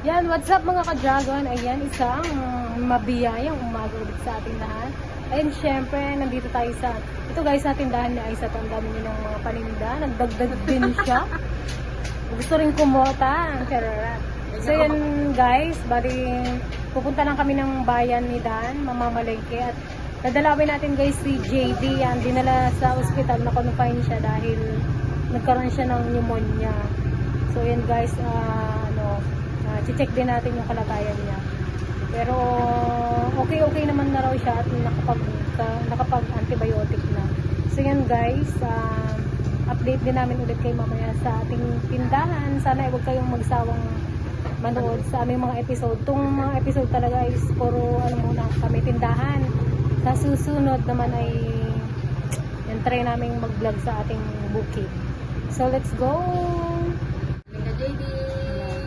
Yan, what's up mga ka-dragon? Ayan, isang mabiyayang umaga ulit sa ating lahat. Ayun, syempre, nandito tayo sa, ito guys, sa tindahan ni Aisat. Ang dami niya ng mga paninda. Nagdagdag din siya. Gusto rin kumota ang chararat. So yan guys, bali pupunta lang kami ng bayan ni Dan, mamamalengke at dadalawin natin guys si JD yan, dinala sa ospital na confine siya dahil nagkaroon siya ng pneumonia. So yan guys, ah, ano, uh, check din natin yung kalagayan niya. Pero okay okay naman na raw siya at nakapag ka- nakapag antibiotic na. So yan guys, ah, update din namin ulit kay mamaya sa ating tindahan. Sana ay huwag kayong magsawang manood sa aming mga episode. Itong mga episode talaga is puro ano muna kami tindahan. Sa susunod naman ay yan, try namin mag-vlog sa ating bukid. So let's go!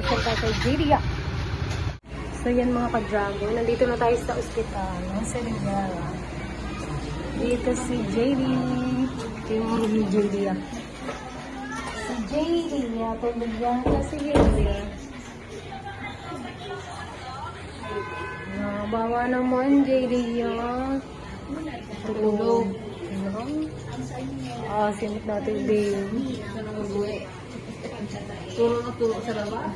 Pasal tayo kay JD ah. So yan mga ka-dragon, nandito na tayo sa ospital ng Serengara. Dito si JD. Yung room ni JD. Si JD tulog yan na si JD. Nabawa naman JD ah. Tulog. Ah, simit natin baby. Turo na turo sa laba.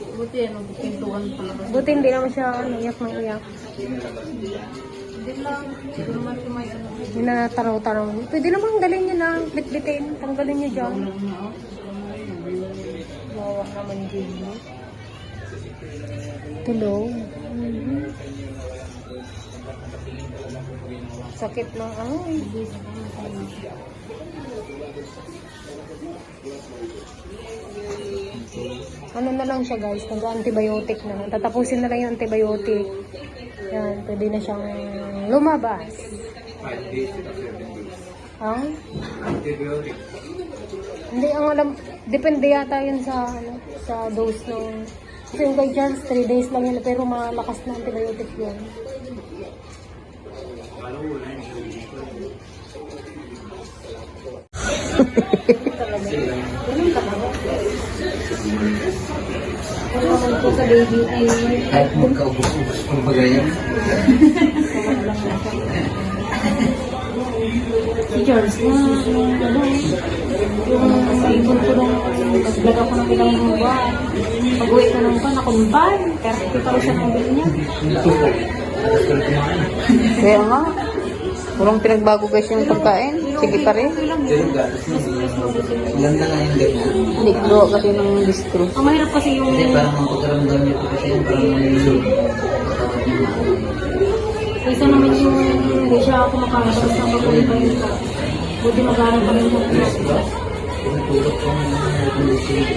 Buti yan, magpintuan pala. Buti hindi naman siya iyak ng iyak. Hindi lang, hindi naman kumay ano. Hindi na taraw-taraw. Pwede naman dalhin niya na bit-bitin. Tanggalin niya dyan. Na oh. Bawa naman din. Tulog. Mhm. Sakit ng ay. Ano na lang siya guys, nag-antibiotic na. Tatapusin na lang yung antibiotic. Yan, pwede na siyang lumabas. Ang? Hindi, ang alam, depende yata yun sa, ano, sa dose ng, kasi yung kay Charles, 3 days lang yun, pero malakas na antibiotic yun. Ano naman po sa baby ay Kahit magkaubos-ubos pang bagayan. si Charles na, ano, yung ibon ko nung naglag ako ng ilang buwan. Pag-uwi ko nung pa, nakumban. Pero kita ko siya ng bill niya. Kaya nga, walang pinagbago guys yung pagkain. Sige pa rin. Na nga yung ganyan. Hindi ko kasi ng distro. Ang mahirap kasi yung Kasi parang ang pagkaramdam niyo po kasi yung parang malusog. isa naman yung hindi siya ako makakalabas ng pag-uwi pa yun. Buti mag-aaral pa rin ako. Pinatulog ko ng mga malusog.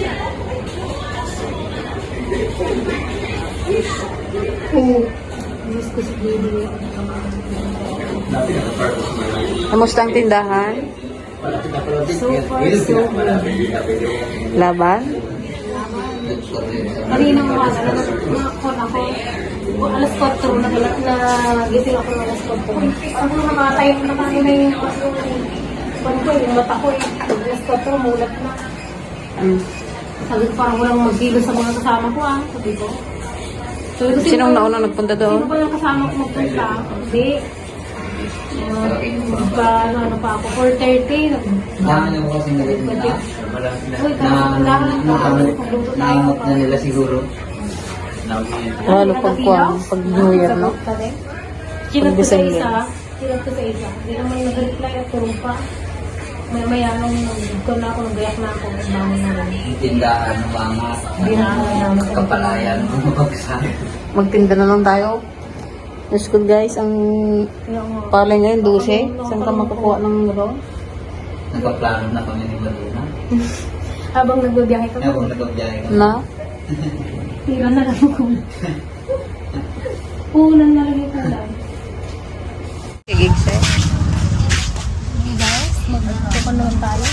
Miss ko si baby. Kamusta ang tindahan? So far, so good. Laban? Kanina mga ano, mga kon ako. Alas 4 na na gising ako ng alas 4. Ako nakatayo na tayo na yung kon ko, yung mata ko eh. Alas 4, mulat na. Mm. Sabi ko parang walang magdilo sa mga kasama ko ah. Sabi ko. Sabi ko, Sinong ba- nauna nagpunta Sino doon? ba yung kasama ko magpunta? Hindi. Uh, magpa, ano, ano pa ako, 4.30. Dami na mo kasi galit nila. Uy, Na, na, na, na, na nila siguro. Lalo pag kuwan, pag New Year, no? Chinat ko sa December. isa, chinat ko sa isa. Hindi naman nag-reply at turong pa. Maya maya nung nag na ako, nag-gayak na ako, nagbangon na rin. Yung tindahan, mga Hindi na ako kapalayan, bumabagsak. Magtinda na lang tayo. Diyos ko guys, ang palay ngayon, 12. Saan ka makakuha ng gano'n? Nagpaplano na kami ni Baluna. habang nagbabiyahe ka, Ewan, nagpabiyahe kami. Na? tira na lang ako. Ulan na lang yung kulay. ano naman tayo?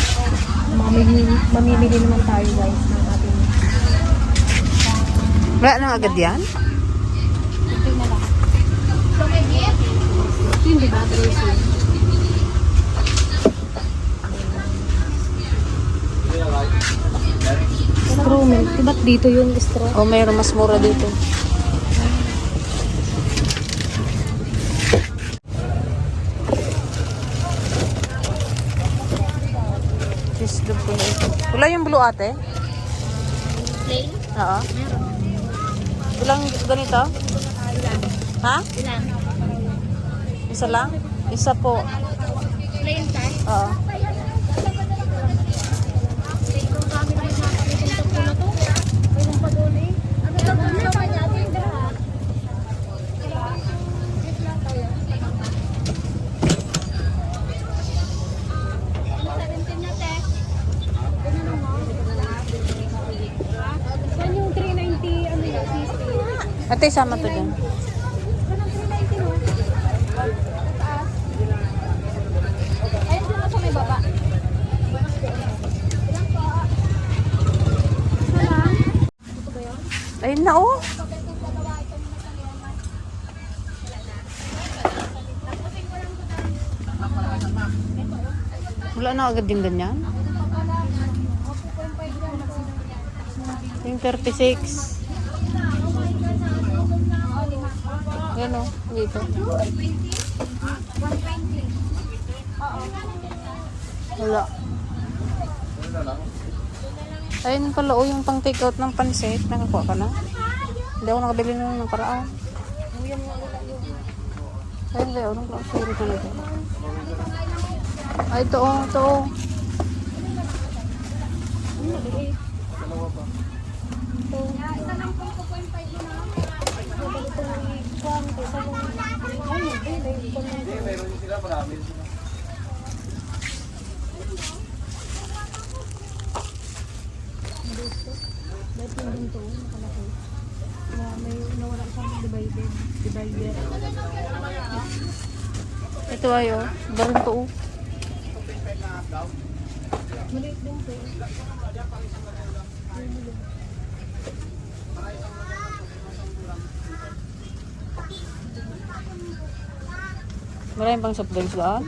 Mamimili, mamimili naman tayo guys ng ating... Wala na agad yan? Ito na lang. Ito yung diba? Straw milk. Diba't dito yung straw? O, oh, mayroon mas mura dito. Dog pula ito. Pula yung blue ate? Plain? Oo. Ilang ganito? Ha? Ilan? Isa lang? Isa po. Plain tayo? Oo. Kung kami naman nakakalimutan ko na to. Mayroon pa doon eh. Ano ba ba ito kanya? Saan yung 390 ano yun? 60? Ate, sama to dyan. Saan ang 390 no? Taas. Ayun sila sa may baba. Ilang po? Isa lang? Ito ba yun? Ayun na oh. Wala na agad din ganyan. Yung 36. Yan o, dito. Wala. Ayun pala o, yung pang take out ng pansit. Nakakuha ka na? Hindi ako nakabili na ng paraan. Ayun ba? Anong sorry ka na dyan? Ay, ito o, ito o. Isa lang po 2.5 mo na. Ito yung kwan, isa lang. Ay, hindi. Meron sila, marami sila. Dahil yung ganito, nakalaki. Na may nawala siyang divided. Divider. Ito ay o. Barin to o. Maliit din po. Maraming pang soft drinks daan.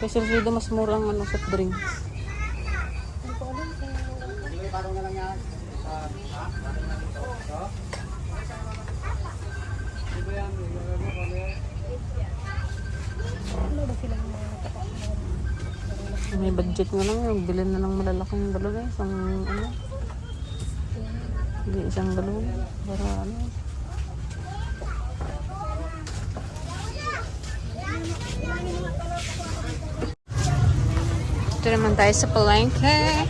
Kasi dito mas mura ang ano, soft drinks. May budget nga lang yung bilhin na ng malalaking galon eh. Isang ano. Hindi isang galon. Para ano. Ito naman tayo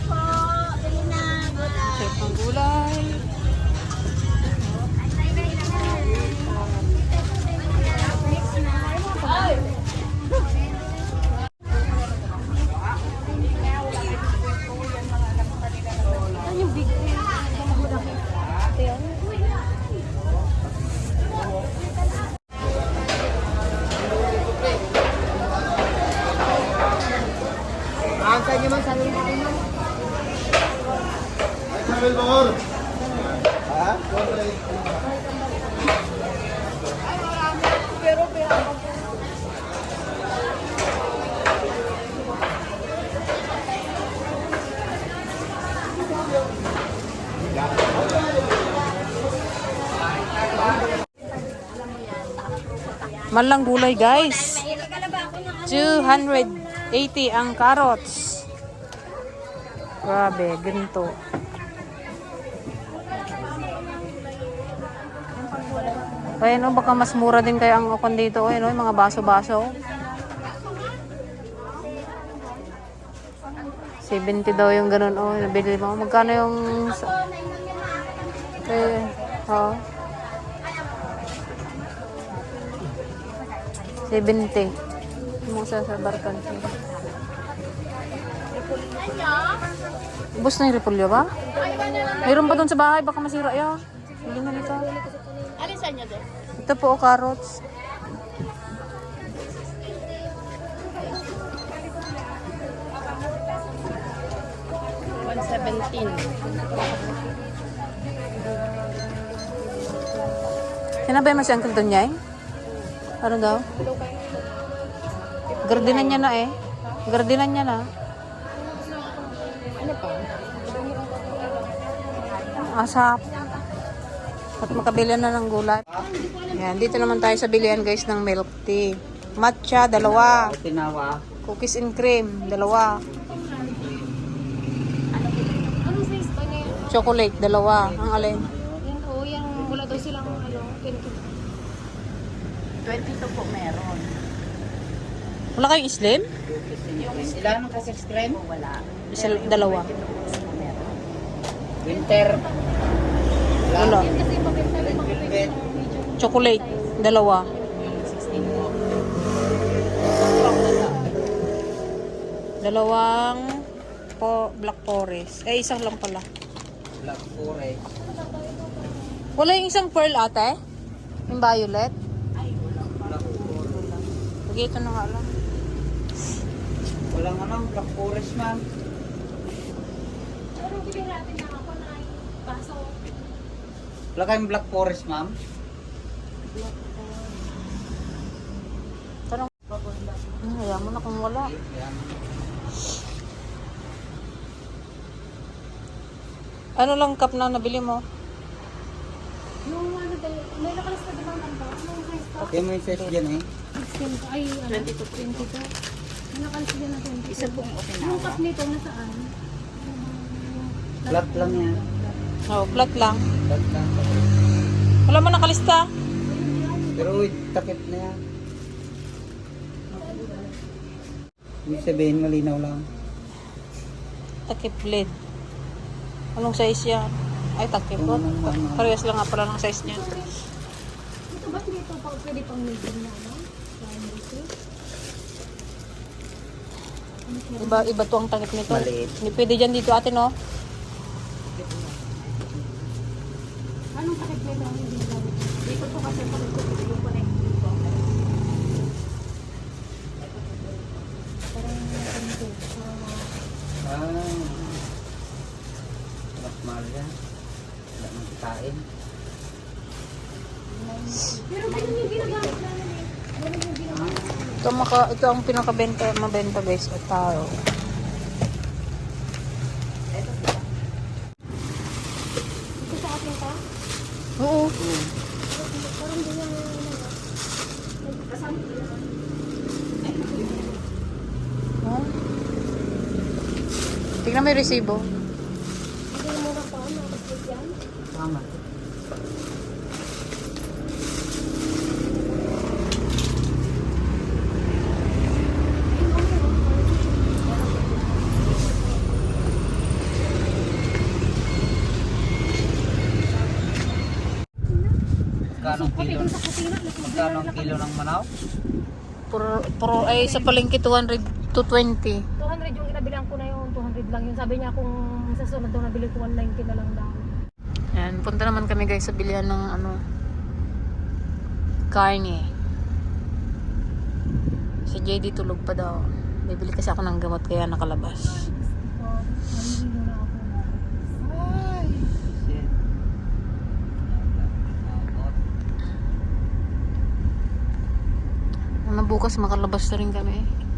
Malang gulay guys. 280 ang carrots. Grabe, ganito. Ayun oh, baka mas mura din kaya ang okon dito. Oh, yung mga baso-baso. 70 daw yung ganun. Oh, nabili mo. Magkano yung... Eh, oh. 70. Yung sa barkan. Ubus na yung repolyo ba? Mayroon pa doon sa bahay, baka masira yan. Hindi na nito. Alin sa inyo din? Ito po, carrots. Sinabi mo si Uncle Tonyay? Ano daw? Gardinan niya na eh. Gardinan niya na. Ano pa? asap. At makabili na ng gulay. Yan, dito naman tayo sa bilihan guys ng milk tea. Matcha, dalawa. Tinawa. Cookies and cream, dalawa. Chocolate, dalawa. Ang alin? Yan, oh, yung wala daw silang ano, 20. 22 po meron. Wala kayong slim? Ilan ang kasi screen? Wala. Isa, dalawa. Winter. Wala. Yan Chocolate, dalawa. Dalawang po black forest. Eh, isang lang pala. Black forest. Wala yung isang pearl ate? Yung violet? Black forest. Sige, ito na nga lang. Walang ano, black forest ma'am. Ano bibili natin na ako na baso? Wala kayong black forest ma'am. Tanong. Hmm, hayaan mo na kung wala. Ano lang cup na nabili mo? Yung ano ba, may nakalas na diba ang? Yung? Okay yung size dyan eh. 16, ay ano? 22. 22. May nakalas din na 22. Isa pong Yung okinawa. cup nito nasaan? Flat lang yan. Oh, flat lang. Flat lang. Wala mo nakalista. Pero with takip na yan. Ibig sabihin malinaw lang. Takip lid. Anong size yan? Ay, takip ano? Parehas lang nga pala ng size niya. Ito ba dito pa pwede pang medium na ano? Iba, iba to ang takip nito. Maliit. Hindi pwede dyan dito ate, no? Anong takip nito ang hindi gamit? Dito po kasi pag ito yung connect dito. Parang ano to, parang Ah. Mas mahal yan. Wala nang kitain. Pero ganun yung ginagamit namin eh. Ito, maka, ito ang pinakabenta, mabenta guys. At taro. Ito sa atin ka? Oo. Parang ganyan yung ano. Kasama Oh. Tingnan mo yung resibo. Tama. Magkano kilo? Magkano kilo ng manaw? Puro, puro, ay sa palengke 200 to 20. 200 yung inabilang ko na yun, 200 lang yun. Sabi niya kung sa sunod daw nabili ko 190 na lang daw. Yan, punta naman kami guys sa bilihan ng ano, karne. Si JD tulog pa daw. Bibili kasi ako ng gamot kaya nakalabas. Ano bukas makalabas na rin kami. Hmm?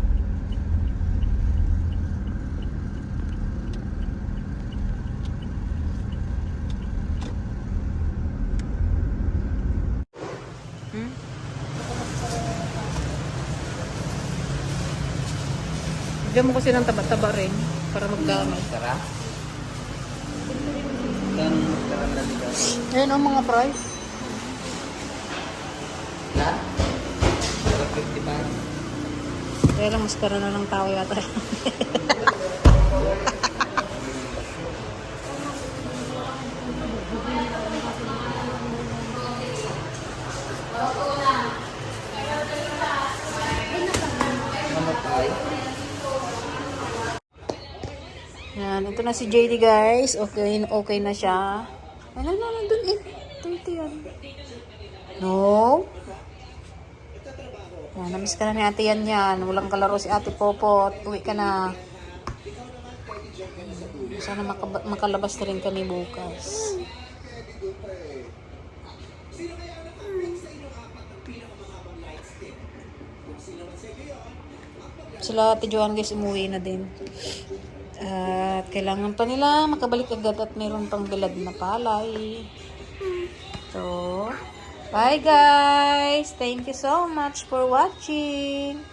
Bigyan mo kasi ng taba-taba rin para magdami. Tara. Ang tara na dito? Ayan ang mga price. Lahat? Tara 55. Kaya lang mas tara na ng tao yata. ito na si JD guys. Okay, okay na siya. Ano na, nandun eh. 30 yan. No? Yan, namiss ka na ni ate yan yan. Walang kalaro si ate Popot. Uwi ka na. Sana makaba- makalabas na rin kami bukas. Sila ate Joan guys umuwi na din. At kailangan pa nila makabalik agad at mayroon pang bilad na palay. So, bye guys! Thank you so much for watching!